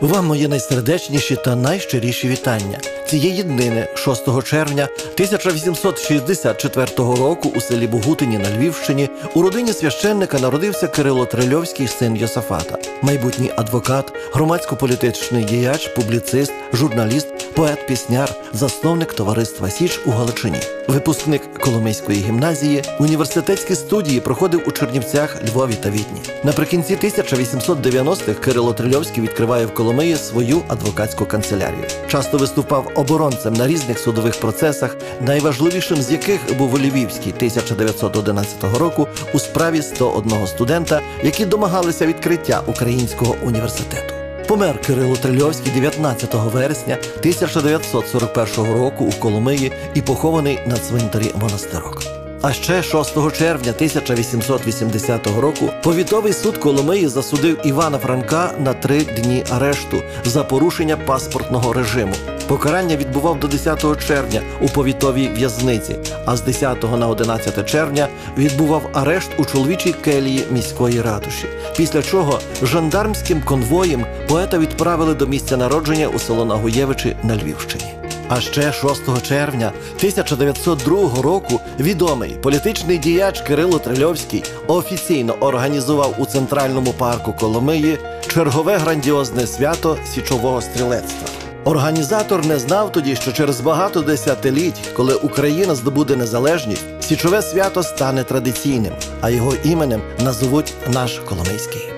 Вам мої найсердечніші та найщиріші вітання. Цієї днини, 6 червня 1864 року, у селі Богутині на Львівщині, у родині священника народився Кирило Трильовський, син Йосафата, майбутній адвокат, громадсько-політичний діяч, публіцист, журналіст, поет, пісняр, засновник товариства Січ у Галичині, випускник Коломийської гімназії, університетські студії проходив у Чернівцях, Львові та Відні. Наприкінці 1890-х Кирило Трильовський відкриває в Коломиї свою адвокатську канцелярію. Часто виступав оборонцем на різних судових процесах, найважливішим з яких був Львівський 1911 року у справі 101 студента, які домагалися відкриття українського університету. Помер Кирило Трильовський 19 вересня 1941 року у Коломиї і похований на цвинтарі монастирок. А ще 6 червня 1880 року повітовий суд Коломиї засудив Івана Франка на три дні арешту за порушення паспортного режиму. Покарання відбував до 10 червня у повітовій в'язниці, а з 10 на 11 червня відбував арешт у чоловічій келії міської ратуші. Після чого жандармським конвоєм поета відправили до місця народження у село Нагуєвичі на Львівщині. А ще 6 червня 1902 року відомий політичний діяч Кирило Трильовський офіційно організував у центральному парку Коломиї чергове грандіозне свято січового стрілецтва. Організатор не знав тоді, що через багато десятиліть, коли Україна здобуде незалежність, січове свято стане традиційним, а його іменем назовуть наш Коломийський.